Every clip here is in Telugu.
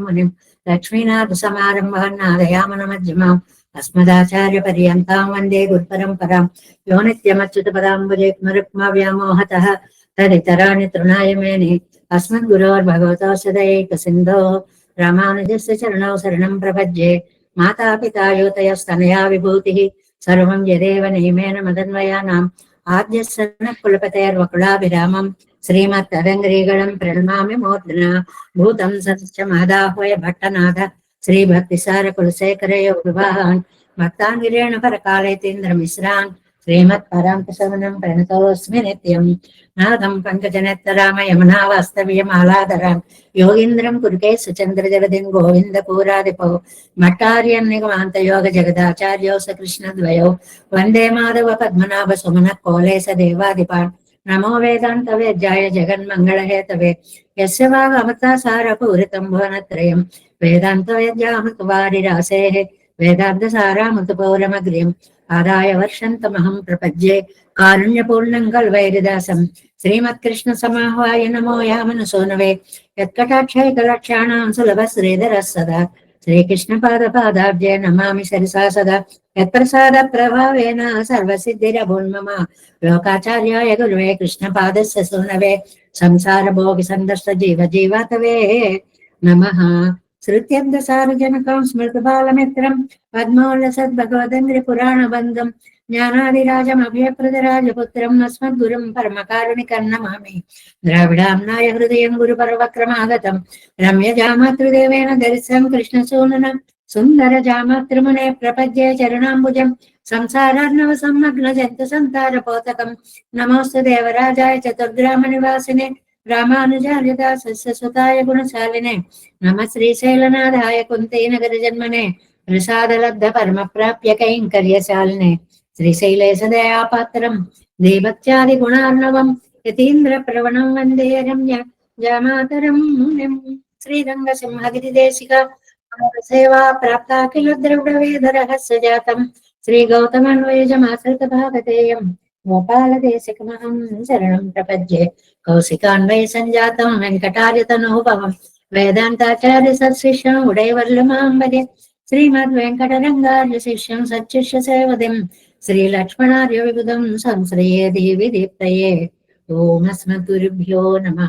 మునిం లక్ష్మీనాథ సమారంభాన్నాదయామన మధ్యమాం అస్మదాచార్య పర్యంతాం వందే గురుపరంపరాం యో నిత్యమచ్యుత పదాంబుజే మరుక్మ వ్యామోహత తదితరాణి తృణాయ మేని అస్మద్గురోర్భగవతో సదైక సింధో రామానుజస్య చరణౌ శరణం ప్రపద్యే మాతాపితా యోతయస్తనయా విభూతిः సర్వం యదేవ నియమేన మదన్వయానాం ఆద్యస్సన కులపతేర్వకులాభిరామం శ్రీమత్ శ్రీమత్తరంగ్రీగళం ప్రణమామి మోద్న భూతం సత్య మహదాహ్వయ భట్టనాథ శ్రీ భక్తి భక్తిసార కులశేఖరయ వివాహాన్ భక్తాంగిరేణ పరకాలయతీంద్ర మిశ్రాన్ శ్రీమత్ పరాంకుశవనం ప్రణతోస్మి నిత్యం నాదం పంకజనేత్తరామ యమునా వాస్తవ్యమాలాధరాన్ యోగీంద్రం కురుకే సుచంద్ర జగదిం గోవింద పూరాదిపో మట్టార్యం నిగమాంత యోగ జగదాచార్యో సకృష్ణ ద్వయో వందే మాధవ పద్మనాభ సుమన కోలేశ దేవాదిపాన్ నమో వేదాంత వేద్యాయ జగన్మంగళహేతవే యస్య వాగమతా పూరితం భువనత్రయం వేదాంత వేద్యామృత వారిరాసే వేదాంత సారామృత పౌరమగ్రియం ఆదాయ వర్షంతమహం ప్రపజ్యే కారుణ్యపూర్ణం కల్వైరిదాసం శ్రీమత్కృష్ణ సమాహ్వాయ నమో. యామను సోనవే యత్కటాక్షైకలక్షాణాం సులభ శ్రీధర సదా శ్రీకృష్ణ పాద పాదాబ్జే నమామి సరిసా సదా. యత్ప్రసాద ప్రభావేన సర్వసిద్ధిరభున్మమ లోకాచార్యాయ గురువే కృష్ణపాదస్య సూనవే సంసార భోగి సందర్శ జీవ జీవాతవే నమ శృత్యంత సారజనకం స్మృతబాలమిత్రం బాలమిత్రం పద్మోల్ల సద్భగవదంగ్రి పురాణ బంధం జ్ఞానాదిరాజం అభయప్రదరాజపుత్రం అస్మద్గురుం పరమకారుణికం నమామి ద్రావిడాంనాయ హృదయం గురు పర్వక్రమాగతం రమ్య జామాతృదేవేన దర్శనం కృష్ణసూనన సుందర జామాతృమునే ప్రపద్యే చరణాంబుజం సంసారార్ణవ సమ్మగ్న జంతు సంతార పోతకం నమోస్తు దేవరాజాయ చతుర్గ్రామ నివాసినే రామానుజార్య సస్యసుతాయ గుణశాలినే నమ శ్రీశైలనాథాయ కుంతీ నగర జన్మనే ప్రసాదలబ్ధ పరమ ప్రాప్య కైంకర్యశాలినే శ్రీశైలేశదయాపాత్రం దేవత్యాది గుణార్ణవం యతీంద్ర ప్రవణం వందే రమ్య జామాతరం శ్రీరంగ సింహగిరి దేశిక సేవా ప్రాప్తా కిల ద్రవిడ వేద జాతం శ్రీ గౌతమన్వయజమాశ్రిత భాగతేయం గోపాల దేశకమహం శరణం ప్రపద్యే. కౌశికాన్వయ సంజాతం వెంకటార్య వెంకటార్యతనోభవం. వేదాంతాచార్య సశిష్యం ఉడైవర్లమాంబరే శ్రీమద్ వెంకటరంగార్య శిష్యం సత్శిష్య సేవదిం శ్రీ లక్ష్మణార్య విబుధం సంశ్రయే దేవి దీప్తయే. ఓం అస్మద్గురుభ్యో నమ.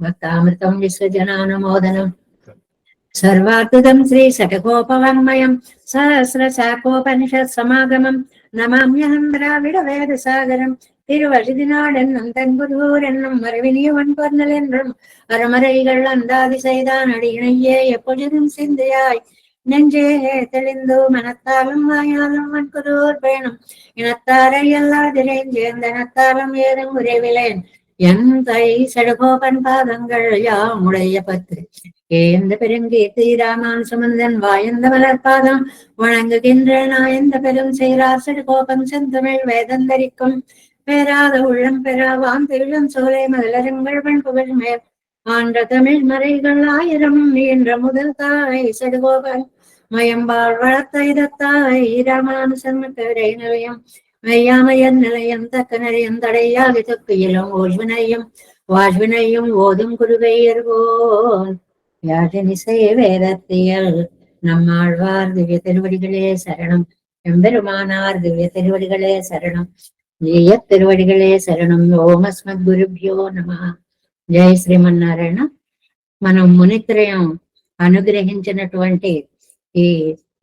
భక్తామృతం విశ్వజనానుమోదనం. सर्वार्दुदम् श्रीशटकोपवाङ्मयम् सहस्रशाकोपनिषत्समागमम् नमाम्यहम् द्राविडवेदसागरम् திருவழுதினாடென்னும் தன்புதூர் என்னும் மறைவினியவன் பொருள் என்றும் அறமறைகள் அந்தாதி செய்தான் அடியினையே எப்பொழுதும் சிந்தையாய் நெஞ்சே தெளிந்து மனத்தாலும் வாயாலும் வன்குதூர் பேணும் இனத்தாரை எல்லாதிரேன் சேர்ந்தனத்தாலும் ஏதும் உறைவிலேன் என் தை சடுகோபன் பாதங்கள் யாமுடைய பத்து ஏந்த பெருங்கீர்த்தி ராமான் சுமந்தன் வாயந்த மலர்பாதம் வணங்குகின்ற நாயந்த பெரும் செய்கிறார் கோபம் செந்தமிழ் வேதந்தரிக்கும் பெறாத உள்ளம் பெறாவாம் திருளம் சோலை மலரங்கள் பண் புகழ் மேல். ஆன்ற தமிழ் மறைகள் ஆயிரம் நீன்ற முதல் தாய் சடுகோபன் மயம்பாள் வளர்த்த இதத்தாய் ராமானுசன் கரை நிலையம். மெய்யாமையன் நிலையம் தக்க நிலையம் தடையாகி தொக்கையிலும் ஓழ்வினையும் வாழ்வினையும் ஓதும் குருவையர்வோன் വ്യാജനി സേവേദത്തിയൽ நம்மாழ்வார் திவ்ய திருவடிகளே சரணம் எம்பெருமானார் திவ்ய திருவடிகளே சரணம் ஜெய திருவடிகளே శరణం ఓం అస్మద్ గురుభ్యో నమ జయ శ్రీమన్నారాయణ మనం మునిత్రయం అనుగ్రహించినటువంటి ఈ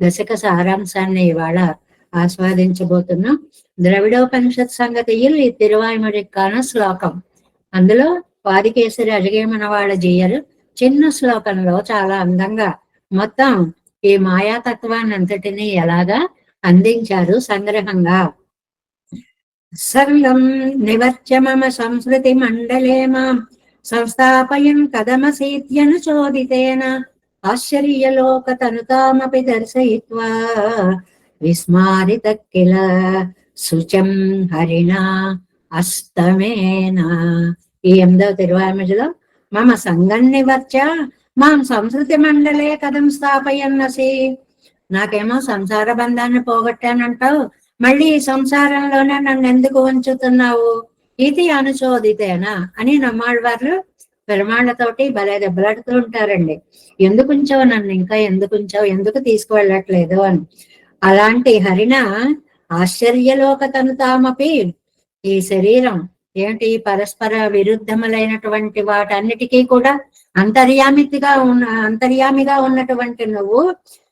దశక సారాంశాన్ని ఇవాళ ఆస్వాదించబోతున్నాం ద్రవిడోపనిషత్ సంగతి ఈ తిరువాయుమడికాన శ్లోకం. అందులో వాదికేసరి అడిగేమన వాళ్ళ జీయరు చిన్న శ్లోకంలో చాలా అందంగా మొత్తం ఈ మాయాతత్వాన్ని అంతటిని ఎలాగా అందించారు సంగ్రహంగా? సర్వం నివర్చ మమ సంస్కృతి మండలే మాం. సంస్థాపయం కథమసీత్యను చోదితేన. ఆశ్చర్యలోక తనుతామపి దర్శయిత్వా. విస్మారిత కిల శుచం హరిణ అస్తమేనా. ఈ ఎనిమిదవ తిరువారమిలో మమ సంగం నివర్చ మాం సంస్కృతి మండలే కథం స్థాపయన్నసి. నాకేమో సంసార బంధాన్ని పోగొట్టానంటావు మళ్ళీ ఈ సంసారంలోనే నన్ను ఎందుకు ఉంచుతున్నావు ఇది అనుచోదితేనా అని నమ్మాళ్ళవారు పెరమాళ్ళతోటి భలే దెబ్బలాడుతూ ఉంటారండి. ఎందుకు ఉంచావు నన్ను? ఇంకా ఎందుకు ఉంచావు? ఎందుకు తీసుకువెళ్ళట్లేదు అని. అలాంటి హరిణ ఆశ్చర్యలోక తను తామపి ఈ శరీరం ఏమిటి? పరస్పర విరుద్ధములైనటువంటి వాటన్నిటికీ కూడా అంతర్యామితిగా ఉన్న అంతర్యామిగా ఉన్నటువంటి నువ్వు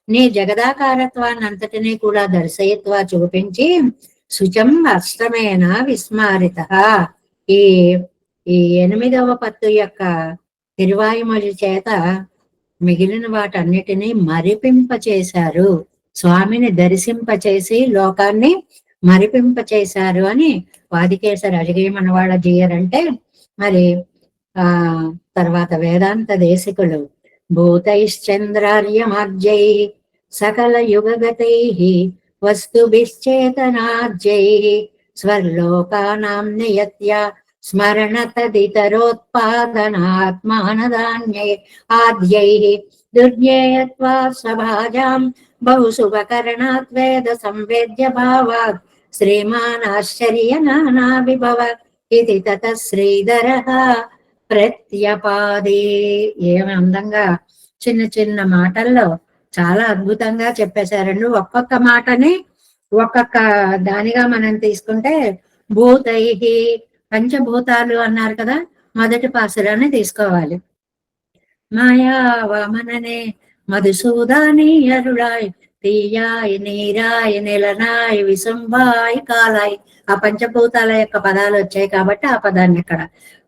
నీ జగదాకారత్వాన్ని అంతటినీ కూడా దర్శయత్వ చూపించి శుచం అష్టమేన విస్మారిత. ఈ ఈ ఎనిమిదవ పత్తు యొక్క తిరువాయుమలి చేత మిగిలిన వాటన్నిటినీ మరిపింపచేశారు. స్వామిని దర్శింపచేసి లోకాన్ని మరిపింప చేశారు అని వాదికేశ్వర అడిగేయమని జీయరంటే మరి ఆ తర్వాత వేదాంత దేశికులు భూతైశ్చంద్రార్యమార్జై సకల యుగగతై వస్తుభిశ్చేతనార్జై స్వర్లోకానాం నియత్య స్మరణ తదితరోత్పాదనాత్మానదాన్యై ఆద్యై దుర్జ్ఞేయత్వా సభాజాం బహుశుభకరణాత్ వేద సంవేద్య భావాత్ శ్రీమాన్ ఆశ్చర్య నానా విభవ ఇది తత శ్రీధర ప్రత్యపాది ఏమి అందంగా చిన్న చిన్న మాటల్లో చాలా అద్భుతంగా చెప్పేశారండి ఒక్కొక్క మాటని ఒక్కొక్క దానిగా మనం తీసుకుంటే భూతై పంచభూతాలు అన్నారు కదా మొదటి పాసురాన్ని తీసుకోవాలి. మాయా వామననే మధుసూదాని అరుళాయ్ తీయాయ్ నీరాయ్ నిలనాయ్ విసుంబాయ్ కాలాయ్. ఆ పంచభూతాల యొక్క పదాలు వచ్చాయి కాబట్టి ఆ పదాన్ని ఇక్కడ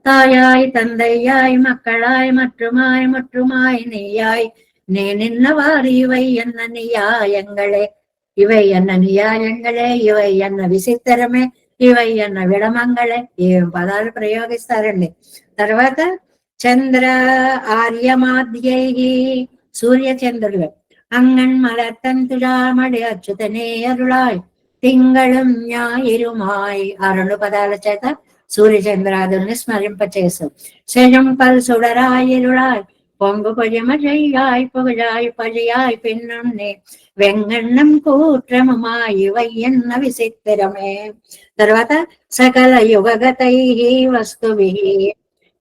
తాయాయ్ తందయ్యాయ్ మక్కళాయ్ మట్టుమాయ్ మట్టుమాయ్ నీయాయ్. నేనిన్న వారి ఇవై అన్న నియాయంగళే ఇవై అన్న నియాయంగళే ఇవై అన్న విచిత్రమే ఇవై అన్న విడమంగళే. ఏం పదాలు ప్రయోగిస్తారండి? తర్వాత చంద్ర ఆర్యమాద్యై సూర్య അങ്ങൻ മലത്തൻ തുഴാമഴ അച്യുതനെ അരുളായി തിങ്കളും ഞായരുമായി അരുളുപദാല ചേത സൂര്യചന്ദ്രാതുനെ സ്മരിപ്പ ചേസ്. ശരം പൽ സുടരായിരുളായി പൊങ്കു പൊഴിമഴയായി പുകഴായി പഴയായി പിന്നണ്ണെ വെങ്ങണ്ണം കൂട്രമമായി വയ്യെന്ന വിസിത്തരമേ. തർവാത സകല യുഗതൈ വസ്തുവിഹി.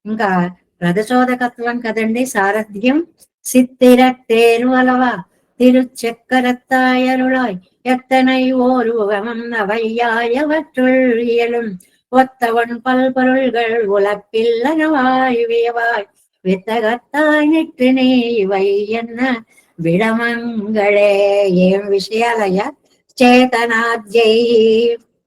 ഇങ്ങാ പ്രതിശോധകത്വം കഥണ്ടി സാരഥ്യം. సిత్తిర திருச்சக்கரத்தாயருளாய் எத்தனை ஓர் உகமம் அவையாயவற்றுள் இயலும். ஒத்தவன் பல்பொருள்கள் உலப்பில் அகவாய் வியவாய் வித்தகத்தாய் நிற்று நீ இவை என்ன விடமங்களே? ఏం విషయాలయ్యా చేతనాద్యై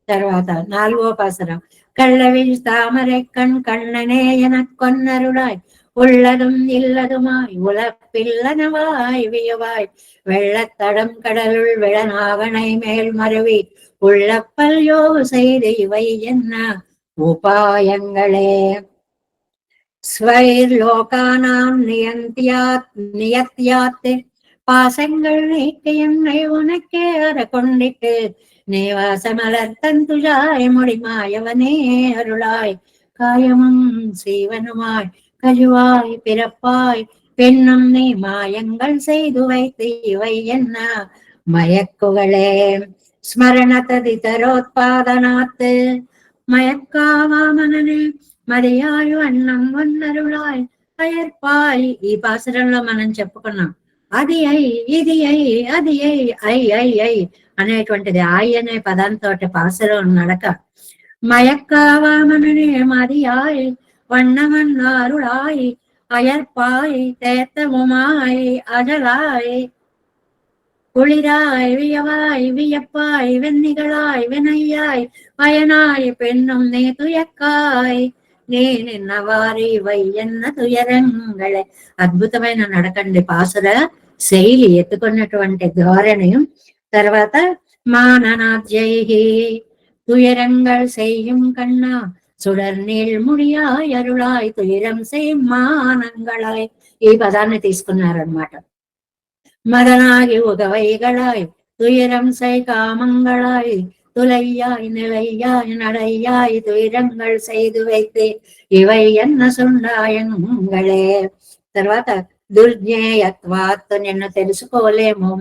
తర్వాత నాలుగో పాసరం కళ్ళ విజ్ తామరెక్కణ్ కళ్ళనే ఎనకొన్నరుడాయ్ உள்ளதும் இல்லதுமாய் உலப்பில்லனவாய் வியவாய். வெள்ளத்தடம் கடலுள் விழநாகனை மேல் மருவி உள்ளப்பல் செய்து இவை என்ன? உபாயங்களே. ஸ்வைர்லோகானாம் நியந்தியாத் நியத்தியாத்து. பாசங்கள் நீக்க என்னை உனக்கே அற கொண்டிட்டு நீ நேவாசமலர் தந்துஜாய் முடிமாயவனே அருளாய். காயமும் சீவனுமாய் கழுவாய் பிறப்பாய் பெண்ணும் நீ மாயங்கள் செய்து வைத்து இவை என்ன மயக்குகளே ஸ்மரண ததிதரோத்பாதனாத்து మయక్కావామననే మరియాయు అన్నం వన్నరులాయ్ అయర్పాయ్ ఈ పాసరంలో మనం చెప్పుకున్నాం అది అయి ఇది అయి అది అయి ఐ ఐ ఐ అనేటువంటిది ఆయ్ అనే పదంతో పాసరం నడక మయక్కావామననే మరియాయ్ வண்ணமன்னாருளாய் அயற்பாய் தேத்தமுமாய் அழலாய் குளிராய் வியவாய் வியப்பாய் வெண்ணிகளாய் வினையாய் வயனாய் பெண்ணும் நீ துயக்காய் నేనెన్నవారి వయ్యన్న తుయరంగళే అద్భుతమైన నడకండి పాసుర శైలి ఎత్తుకున్నటువంటి ధోరణి తర్వాత మాననాద్యై తుయరంగల్ செய்யும் కన్నా சுடர் నీళ్ముడియాయ్ అరుళాయ్ తుయరం మానంగళాయ్ ఈ పదాన్ని తీసుకున్నారనమాట మదనాగి ఉగవైగళాయ్ తుయరం సై కామంగళాయ్ துளையாய் நிலையாய் நடையாய் துயரங்கள் செய்து வைத்து ఇవై ఎన్న సుండాయంగళే తర్వాత దుర్జ్ఞేయత్వాత్ నిన్ను తెలుసుకోలేము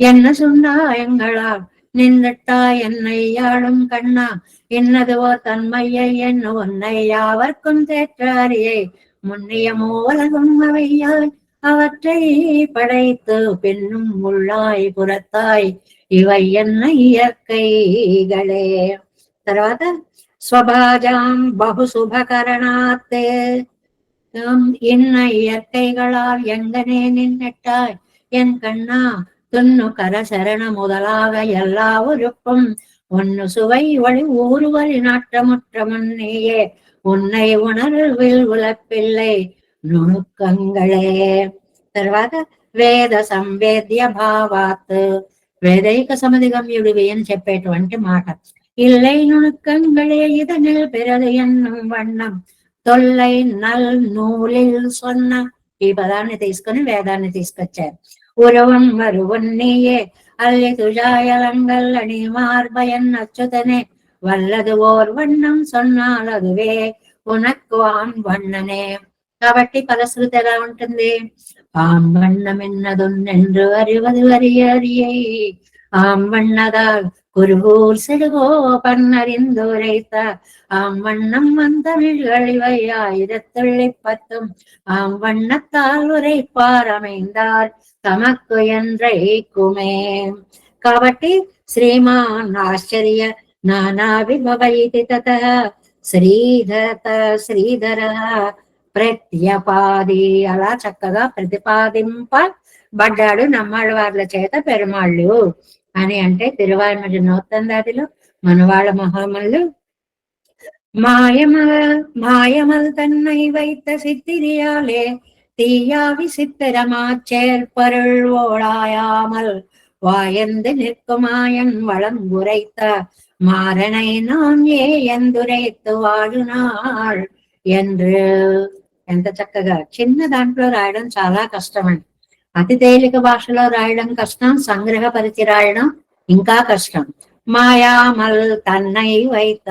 ఎన్న సుండాయంగళా நின்றுட்டா என்னை யாழும் கண்ணா என்னதுவோ தன்மையை என்ன உன்னை யாவர்க்கும் தேற்றாரியை முன்னிய மூலகும் அவையாய் அவற்றை படைத்து பெண்ணும் உள்ளாய் புறத்தாய் ఇవై ఎన్న ఇయర్కైగళే తర్వాత స్వభాజాం బహుశుభకరణాత్ இன்ன இயற்கைகளால் எங்கனே நின்னிட்டாய் என் கண்ணா துண்ணு கர சரண முதலாக எல்லாவருக்கும் ஒன்னு சுவை வழி ஊறுவரி நாட்டமுற்ற முன்னேயே உன்னை உணர்வில் உழப்பில்லை நுணுக்கங்களே தர்வாத వేద సంవేద్య భావాత్ వేదైక సమిదిగమ్యుడివి అని చెప్పేటువంటి మాట ఇల్లై నుణుకంగళే ఇదనిల్ పిరదు ఎన్నం వన్నం తొల్లై నల్ నూలిల్ సొన్న ఈ పదాన్ని తీసుకుని వేదాన్ని తీసుకొచ్చారు உறவன் வருவன் நீயே அல்லி துஜாயலங்கள் அணிமார்பயன் அச்சுதனே வல்லது ஓர் வண்ணம் சொன்னால் அதுவே உனக்கு ஆண் வண்ணனே కాబట్టి పరశుతి ఎలా ఉంటుంది ఆంబన్నమిన్నదున్నెండు అరివదు అరియరియై ఆంబన్నదా குருகூர் சிறுகோபன்னறிந்துரைத்த ஆம் வண்ணம் வந்தவிழ்களிவை ஆயிரத்துள்ளிப்பத்தும் ஆம் வண்ணத்தால் உரைப்பார் அமைந்தார் తమక్కుయంద్రైకుమే కాబట్టి శ్రీమాన్ ఆశ్చర్య నానా విభవైతి తత శ్రీధరత శ్రీధర ప్రత్యపాది. అలా చక్కగా ప్రతిపాదింపబడ్డాడు నమ్మాళ్ళవార్ల చేత పెరుమాళ్ళు. అని అంటే తిరువారమటి నోత్తందాదిలో మనవాళ్ళ మహామల్లు. మాయమ మాయమల్ తన్నై వైత సిద్ధిరియాలే. தீயாவி சித்திரமாச்சேற்பருள் ஓடாயாமல் வாயந்து நிற்குமாயன் வளங்குரைத்த மாறனை நாம் ஏ எந்துரைத்து வாழுனாள் என்று ఎంత చక్కగా చిన్న దాంట్లో రాయడం చాలా కష్టమండి అతి తేలిక భాషలో రాయడం కష్టం సంగ్రహ పరిచి రాయడం ఇంకా కష్టం మాయామల్ తన్నై వైత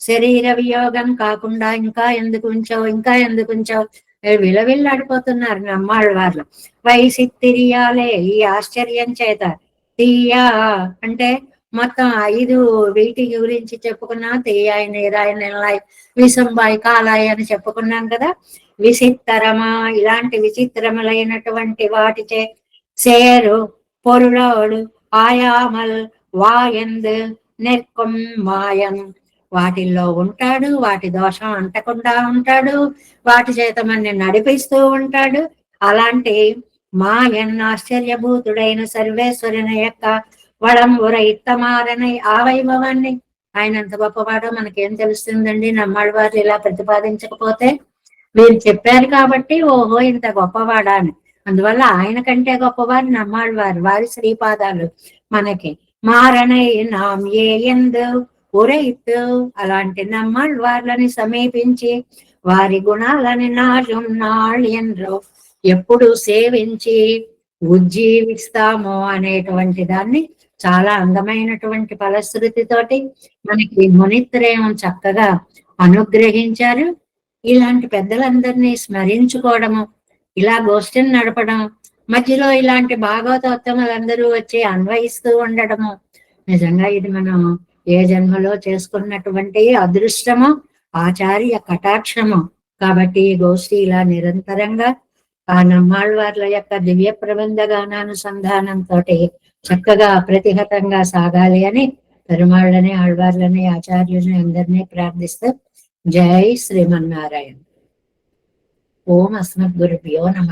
శరీర వియోగం కాకుండా ఇంకా ఎందుకు ఉంచావు ఇంకా ఎందుకు ఉంచావు విలవిల్లాడిపోతున్నారు నమ్మాళ్ళ వాళ్ళు వైసిత్తిరియాలే ఈ ఆశ్చర్యం చేత. తీయా అంటే మొత్తం ఐదు వీటి గురించి చెప్పుకున్నా తీయాయి నీరాయి నెలలాయి విసంబాయి కాలాయి అని చెప్పుకున్నాం కదా. విచిత్రమా ఇలాంటి విచిత్రములైనటువంటి వాటిచే సేరు పొరులోడు ఆయామల్ వాయంద్ నిర్కుం మాయం. వాటిల్లో ఉంటాడు వాటి దోషం అంటకుండా ఉంటాడు వాటి చేత మన నడిపిస్తూ ఉంటాడు. అలాంటి మా ఎన్న ఆశ్చర్యభూతుడైన సర్వేశ్వరుని యొక్క వడం ఉర ఇత్తమారని ఆ వైభవాన్ని ఆయన ఎంత గొప్పవాడో మనకేం తెలుస్తుందండి? నమ్మాడు వారు ఇలా ప్రతిపాదించకపోతే మీరు చెప్పారు కాబట్టి ఓహో ఇంత గొప్పవాడా అని. అందువల్ల ఆయన కంటే గొప్పవారు నమ్మాడు వారు. వారి శ్రీపాదాలు మనకి మారణై నాం ఏ ఎందు ఉరైతు అలాంటి నమ్మాళ్ళు వాళ్ళని సమీపించి వారి గుణాలని నాజం నాళ్ ఎప్పుడు సేవించి ఉజ్జీవిస్తాము అనేటువంటి దాన్ని చాలా అందమైనటువంటి ఫలశ్రుతితోటి మనకి మునిత్రయం చక్కగా అనుగ్రహించారు. ఇలాంటి పెద్దలందరినీ స్మరించుకోవడము ఇలా గోష్ఠిని నడపడం మధ్యలో ఇలాంటి భాగవతోత్తములందరూ వచ్చి అన్వయిస్తూ ఉండడము నిజంగా ఇది మనం ఏ జన్మలో చేసుకున్నటువంటి అదృష్టము ఆచార్య కటాక్షము. కాబట్టి గోష్ఠి ఇలా నిరంతరంగా ఆ నమ్మాళ్వార్ల యొక్క దివ్య ప్రబంధ గానానుసంధానంతో చక్కగా అప్రతిహతంగా సాగాలి అని పెరుమాళ్ళని ఆళ్వార్లని ఆచార్యులని అందరినీ ప్రార్థిస్తూ జై శ్రీమన్నారాయణ. ఓం అస్మద్ గురుభ్యో నమ.